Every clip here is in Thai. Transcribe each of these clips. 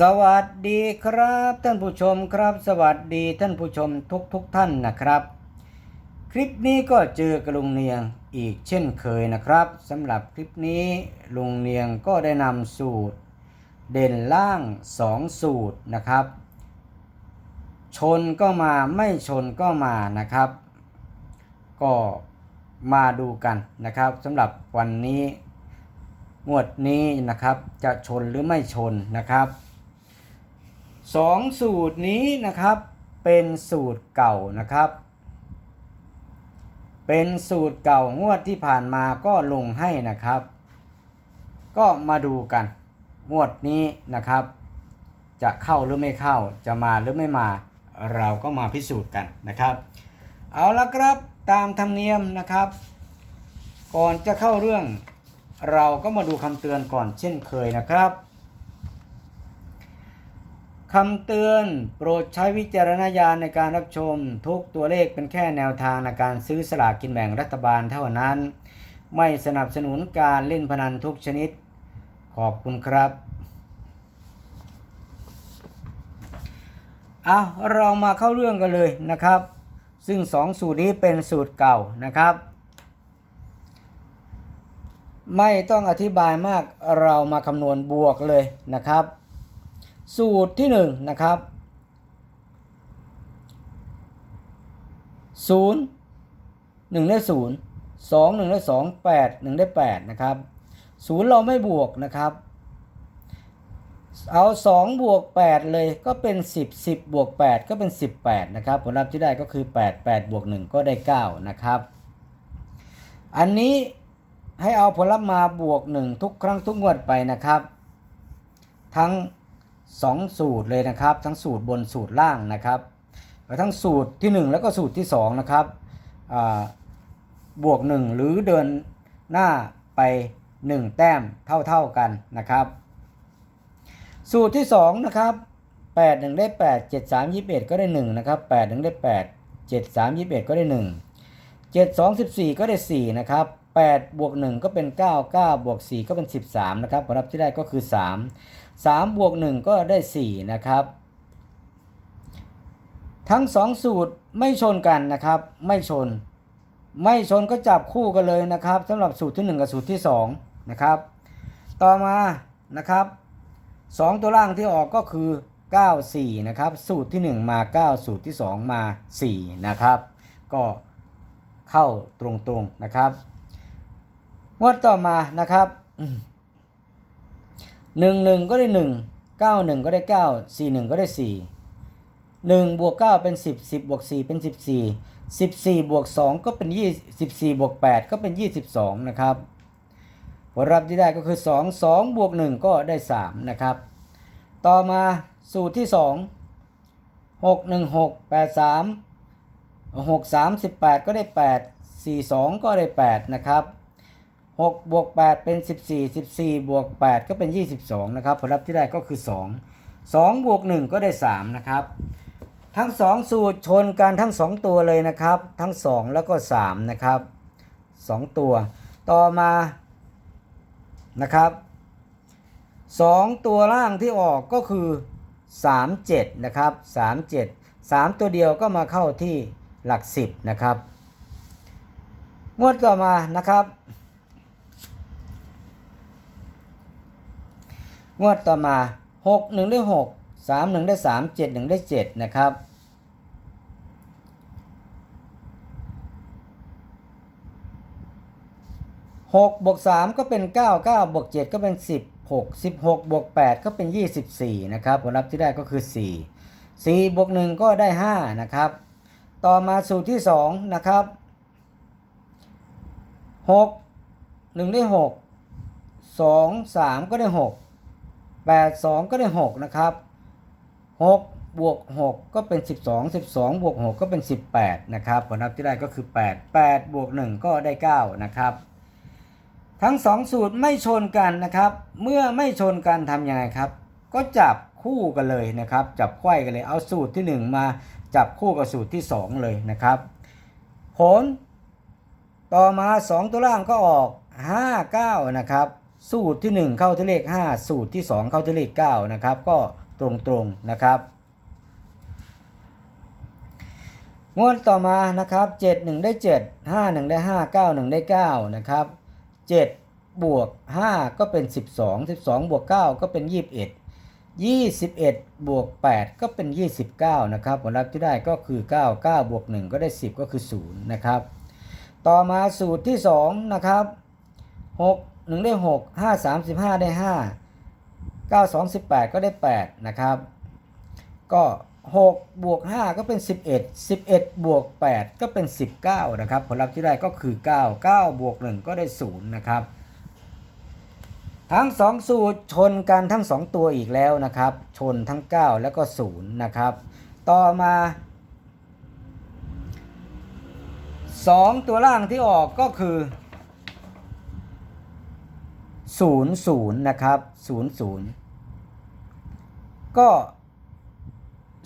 สวัสดีครับท่านผู้ชมครับ สวัสดีท่านผู้ชมทุกทุกท่านนะครับ คลิปนี้ก็เจอกระลุงเนียงอีกเช่นเคยนะครับสำหรับคลิปนี้ลุงเนียงก็ได้นำสูตร เด่นล่าง 2 สูตรนะครับ ชนก็มาไม่ชนก็มานะครับ ก็มาดูกันนะครับสำหรับวันนี้งวดนี้นะครับจะชนหรือไม่ชนนะครับ สองสูตรนี้นะครับเป็นสูตรเก่านะครับ เป็นสูตรเก่างวดที่ผ่านมาก็ลงให้นะครับ ก็มาดูกันงวดนี้นะครับ จะเข้าหรือไม่เข้าจะมาหรือไม่มาเราก็มาพิสูจน์กันนะครับ เอาละครับตามธรรมเนียมนะครับ ก่อนจะเข้าเรื่อง เราก็มาดูคำเตือนก่อนเช่นเคยนะครับ คำเตือนโปรดใช้วิจารณญาณในการรับชม ทุกตัวเลขเป็นแค่แนวทางในการซื้อสลากกินแบ่งรัฐบาลเท่านั้น ไม่สนับสนุนการเล่นพนันทุกชนิด ขอบคุณครับเอาเรามาเข้าเรื่องกันเลยนะครับ ซึ่งสองสูตรนี้เป็นสูตรเก่านะครับ ไม่ต้องอธิบายมากเรามาคำนวณบวกเลยนะครับ สูตรที่1นงนะครับศูนย์หนึ่งได้ศูนย์สองหนึ่งได้สองแปดหนึ่งได้แปดนะครับศูนย์เราไม่บวกนะครับ เอาสองบวกแปดเลยก็เป็นสิบสิบบวกแปดก็เป็นสิบแปดนะครับ ผลลัพธ์ที่ได้ก็คือแปดแปดบวกหนึ่งก็ได้เก้านะครับ อันนี้ให้เอาผลลัพธ์มาบวกหนึ่งทุกครั้งทุกงวดไปนะครับ ทั้ง 2 สูตรเลยนะครับ ทั้งสูตรบนสูตรล่างนะครับทั้งสูตรที่ 1 แล้วก็สูตรที่2นะครับบวก 1 หรือเดินหน้าไป 1 แต้มเท่าๆกันนะครับ สูตรที่2นะครับ8 1 ได้ 8 7 3 21 ก็ได้ 1 นะครับ 8 1 ได้ 8 7 3 21 ก็ได้ 1 7 2 14 ก็ได้ 4 นะครับ 8บวก1ก็เป็น 9 9บวก4ก็เป็น 13 นะครับผลลัพธ์ที่ได้ก็คือ 3 3บวก1ก็ได้ 4 นะครับ ทั้ง 2 สูตรไม่ชนกันนะครับ ไม่ชน ไม่ชนก็จับคู่กันเลยนะครับสำหรับสูตรที่ 1 กับสูตรที่ 2 นะครับ ต่อมานะครับ2ตัวล่างที่ออกก็คือ 9 4 นะครับ สูตรที่ 1 มา 9 สูตรที่ 2 มา 4 นะครับ ก็เข้าตรงๆนะครับ งวดต่อมานะครับหนึ่งหนึ่งก็ได้หนึ่งเก้าหนึ่งก็ได้เก้าสี่หนึ่งก็ได้สี่หนึ่งบวกเก้าเป็นสิบสิบบวกสี่เป็นสิบสี่สิบสี่บวกสองก็เป็นยี่สิบสี่บวกแปดก็เป็นยี่สิบสองนะครับผลลัพธ์ที่ได้ก็คือสองสองบวกหนึ่งก็ได้สามนะครับ ต่อมาสูตรที่สองหกหนึ่งหกแปดสามหกสามสิบแปดก็ได้แปดสี่สองก็ได้แปดนะครับ 6บวก8เป็น 14 14 บวก 8 ก็เป็น 22 นะครับ ผลลัพธ์ที่ได้ก็คือ 2 2บวก1ก็ได้ 3 นะครับ ทั้ง 2 สูตรชนกันทั้ง 2 ตัวเลยนะครับ ทั้ง 2 แล้วก็ 3 นะครับ 2 ตัว ต่อมานะครับ 2 ตัวล่างที่ออกก็คือ 3 7 นะครับ 3 7 3 ตัวเดียวก็มาเข้าที่หลัก 10 นะครับ งวดต่อมานะครับ งวดต่อมา 6 1 ได้ 6 3 1 ได้ 3 7 1 ได้ 7 นะครับ 6 บวก 3 ก็เป็น 9 9 บวก 7 ก็เป็น16 16 บวก 8 ก็เป็น 24 นะครับผลลัพธ์ที่ได้ก็คือ 4 4 บวก 1 ก็ได้ 5 นะครับ ต่อมาสูตรที่ 2 นะครับ 6 1 ได้ 6 2 3 ก็ได้ 6 8 2 ก็ได้ 6 นะครับ 6 บวก 6 ก็เป็น 12 12 บวก 6 ก็เป็น 18 นะครับ ผลลัพธ์ที่ได้ก็คือ 8 8 บวก 1 ก็ได้ 9 นะครับ ทั้ง 2 สูตรไม่ชนกันนะครับ เมื่อไม่ชนกันทำยังไงครับ ก็จับคู่กันเลยนะครับ จับไขว้กันเลย เอาสูตรที่ 1 มาจับคู่กับสูตรที่ 2 เลยนะครับ ผลต่อมา 2 ตัวล่างก็ออก 5 9 นะครับ สูตรที่ 1 เข้าที่เลข 5 สูตรที่ 2 เข้าที่เลข9นะครับก็ตรงๆนะครับงวดต่อมานะครับ7 1 ได้ 7 5 1 ได้ 5 9 1 ได้ 9 นะครับ7บวก 5 ก็เป็น 12 12 บวก 9 ก็เป็น 21 21 บวก 8 ก็เป็น 29 นะครับผลลัพธ์ที่ได้ก็คือ 9 9 บวก 1 ก็ได้ 10 ก็คือ 0 นะครับ ต่อมาสูตรที่ 2 นะครับ 6 1ได้6 5 35ได้5 9 2 18ก็ได้8นะครับ ก็6บวก5ก็เป็น11 11บวก8ก็เป็น19นะครับ ผลลัพธ์ที่ได้ก็คือ9 9บวก1ก็ได้0นะครับ ทั้ง2สูตรชนกันทั้ง2ตัวอีกแล้วนะครับ ชนทั้ง9แล้วก็0นะครับ ต่อมา2ตัวล่างที่ออกก็คือ 0 0นะครับ0 0ก็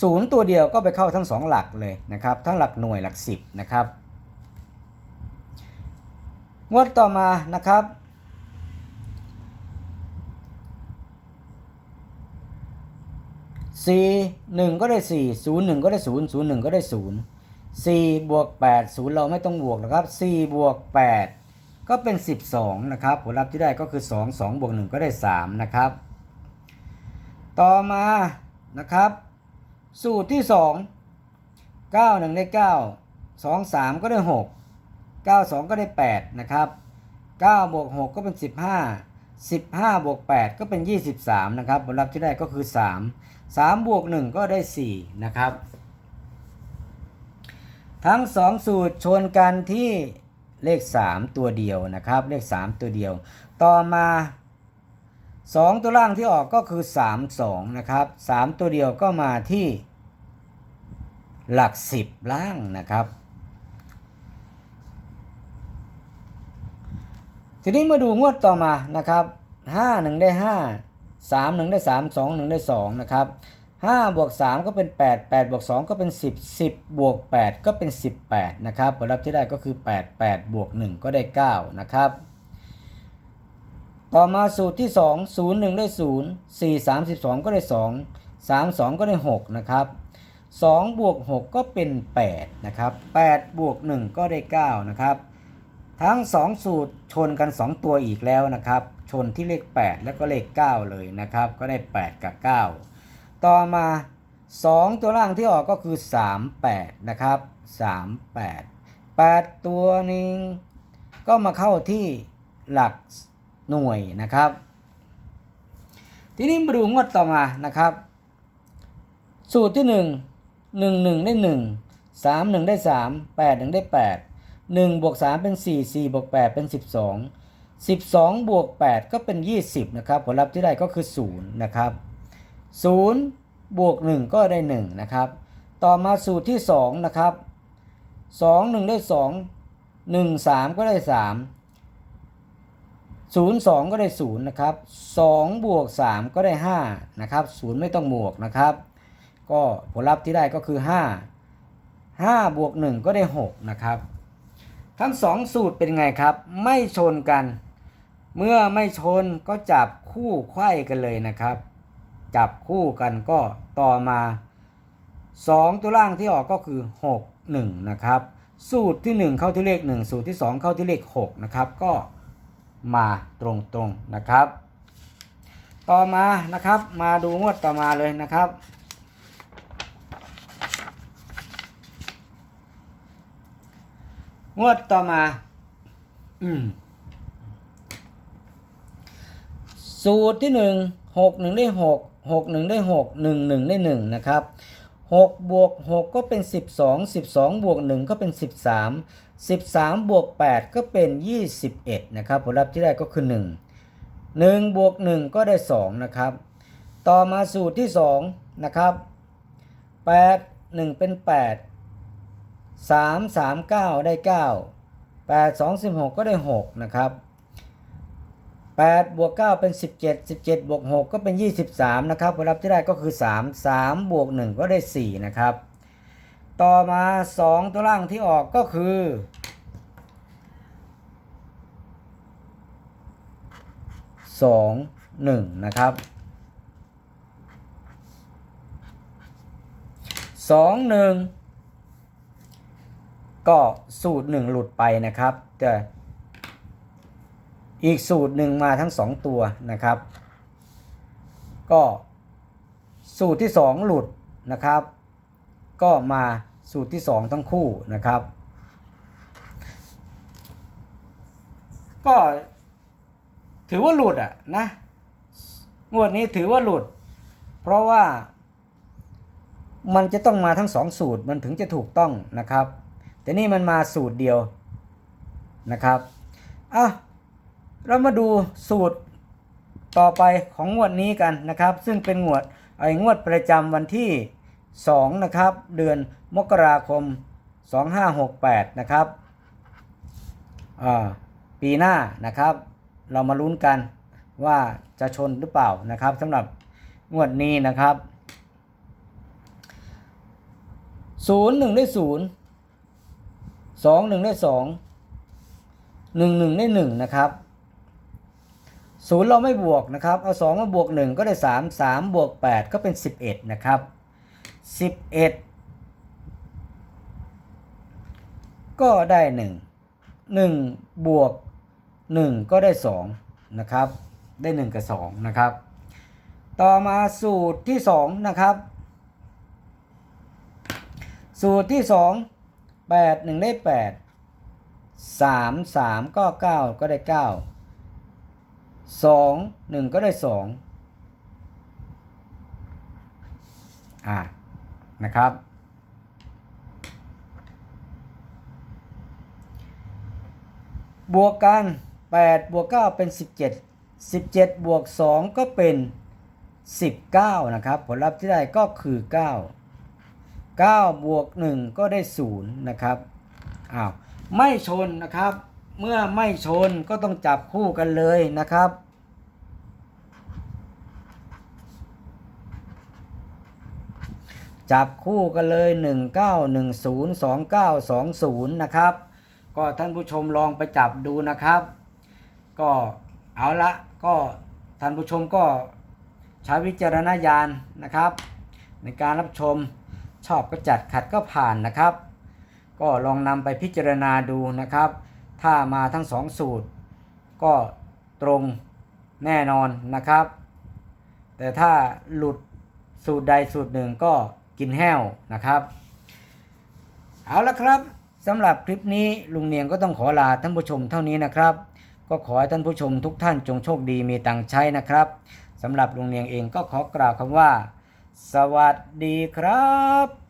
ศูนย์ตัวเดียวก็ไปเข้าทั้งสองหลักเลยนะครับทั้งหลักหน่วยหลักสิบนะครับงวดต่อมานะครับสี่หนึ่งก็ได้สี่ศูนย์หนึ่งก็ได้ศูนย์ศูนย์หนึ่งก็ได้ศูนย์สี่บวกแปดศูนย์เราไม่ต้องบวกนะครับสี่บวกแปด ก็เป็นสิบสองนะครับผลลัพธ์ที่ได้ก็คือสองสองบวกหนึ่งก็ได้สามนะครับ ต่อมานะครับ สูตรที่ 2 9 1 ได้ 9 2 3 ก็ได้ 6 9 2 ก็ได้ 8 นะครับ 9 บวก 6 ก็เป็น 15 15 บวก 8 ก็เป็น 23 นะครับผลลัพธ์ที่ได้ก็คือ 3 3 บวก 1 ก็ได้ 4 นะครับ ทั้ง 2 สูตรชนกันที่ เลข 3 ตัวเดียวนะครับ เลข 3 ตัวเดียว ต่อมา 2 ตัวล่างที่ออกก็คือ 3 2 นะครับ 3 ตัวเดียวก็มาที่หลัก 10 ล่างนะครับ ทีนี้มาดูงวดต่อมานะครับ 5 1 ได้ 5 3 1 ได้ 3 2 1 ได้ 2 นะครับ 5บวก3ก็เป็น 8 8บวก2ก็เป็น 10 10บวก8ก็เป็น 18 นะครับ ผลลัพธ์ที่ได้ก็คือ 8 8บวก1ก็ได้ 9 นะครับ ต่อมาสูตรที่ 2 0 1 ได้ 0 4 32 ก็ได้ 2 3 2 ก็ได้ 6 นะครับ2บวก6ก็เป็น 8 นะครับ8บวก1ก็ได้ 9 นะครับ ทั้ง 2 สูตรชนกัน 2 ตัวอีกแล้วนะครับ ชนที่เลข 8 แล้วก็เลข 9 เลยนะครับ ก็ได้ 8 กับ 9 ต่อมา 2 ตัวล่างที่ออกก็คือ 3 8 นะครับ 3 8 8 ตัวนึงก็มาเข้าที่หลักหน่วยนะครับ ทีนี้มาดูงวดต่อมานะครับ สูตรที่ 1 1 1 ได้ 1 3 1 ได้ 3 8 1 ได้ 8 1บวก3เป็น 4 4บวก8เป็น 12 12บวก8ก็เป็น 20นะครับผลลัพธ์ที่ได้ก็คือ 0 นะครับ 0บวก1ก็ได้1นะครับ ต่อมาสูตรที่2นะครับ2 1 ได้ 2 1 3 ก็ได้ 3 0 2 ก็ได้0นะครับ2บวก3 ก็ได้5นะครับ0ไม่ต้องบวกนะครับ ก็ผลลัพธ์ที่ได้ก็คือ 5 5บวก1ก็ได้6นะครับ ทั้ง 2 สูตรเป็นไงครับ ไม่ชนกัน เมื่อไม่ชนก็จับคู่ไขว้กันเลยนะครับ จับคู่กันก็ต่อมา 2 ตัวล่างที่ออกก็คือ 6 1 นะครับ สูตรที่ 1 เข้าที่เลข 1 สูตรที่ 2 เข้าที่เลข 6 นะครับ ก็มาตรงๆนะครับ ต่อมานะครับมาดูงวดต่อมาเลยนะครับงวดต่อมาอืมสูตรที่หนึ่งหกหนึ่งได้หก หกหนึ่งได้หกหนึ่งหนึ่งได้หนึ่งนะครับหกบวกหกก็เป็นสิบสองสิบสองบวกหนึ่งก็เป็นสิบสามสิบสามบวกแปดก็เป็นยี่สิบเอ็ดนะครับ ผลลัพธ์ที่ได้ก็คือหนึ่งหนึ่งบวกหนึ่งก็ได้สองนะครับ ต่อมาสูตรที่สองนะครับแปดหนึ่งเป็นแปดสามสามเก้าได้เก้าแปดสองสิบหกก็ได้หกนะครับ แปดบวกเก้าเป็นสิบเจ็ดสิบเจ็ดบวกหกก็เป็นยี่สิบสามนะครับผลลัพธ์ที่ได้ก็คือสามสามบวกหนึ่งก็ได้สี่นะครับ ต่อมาสองตัวล่างที่ออกก็คือสองหนึ่งนะครับสองหนึ่งก็สูตรหนึ่งหลุดไปนะครับแต่ อีกสูตรหนึ่งมาทั้งสองตัวนะครับ ก็สูตรที่สองหลุดนะครับ ก็มาสูตรที่สองทั้งคู่นะครับ ก็ถือว่าหลุดอะนะงวดนี้ถือว่าหลุด เพราะว่ามันจะต้องมาทั้งสองสูตรมันถึงจะถูกต้องนะครับ แต่นี่มันมาสูตรเดียวนะครับอะ เรามาดูสูตรต่อไปของงวดนี้กันนะครับ ซึ่งเป็นงวดไอ้งวดประจำวันที่ 2 นะครับ เดือนมกราคม 2568 นะครับปีหน้านะครับ เรามาลุ้นกันว่าจะชนหรือเปล่านะครับสำหรับงวดนี้นะครับศูนย์หนึ่งได้ศูนย์สองหนึ่งได้สองหนึ่งหนึ่งได้หนึ่งนะครับ ศูนย์เราไม่บวกนะครับ เอาสองมาบวกหนึ่งก็ได้สามสามบวกแปดก็เป็นสิบเอ็ดนะครับสิบเอ็ดก็ได้หนึ่งหนึ่งบวกหนึ่งก็ได้สองนะครับ ได้หนึ่งกับสองนะครับ ต่อมาสูตรที่สองนะครับ สูตรที่สองแปดหนึ่งได้แปดสามสามก็เก้าก็ได้เก้า สองหนึ่งก็ได้สองอ่านะครับ บวกกัน 8 บวก 9 เป็น 17 17 บวก 2 ก็เป็น 19 นะครับ ผลลัพธ์ที่ได้ก็คือ 9 9 บวก 1 ก็ได้ 0 นะครับอ้าวไม่ชนนะครับ เมื่อไม่ชนก็ต้องจับคู่กันเลยนะครับ จับคู่กันเลย 19102920 นะครับ ก็ท่านผู้ชมลองไปจับดูนะครับ ก็เอาละก็ท่านผู้ชมก็ใช้วิจารณญาณนะครับ ในการรับชมชอบก็จัดขัดก็ผ่านนะครับ ก็ลองนำไปพิจารณาดูนะครับ ถ้ามาทั้งสองสูตร ก็ตรงแน่นอนนะครับ แต่ถ้าหลุดสูตรใดสูตรหนึ่งก็กินแห้วนะครับ เอาละครับสำหรับคลิปนี้ลุงเนียงก็ต้องขอลาท่านผู้ชมเท่านี้นะครับ ก็ขอให้ท่านผู้ชมทุกท่านจงโชคดีมีตังใช้นะครับสำหรับลุงเนียงเองก็ขอกล่าวคำว่า สวัสดีครับ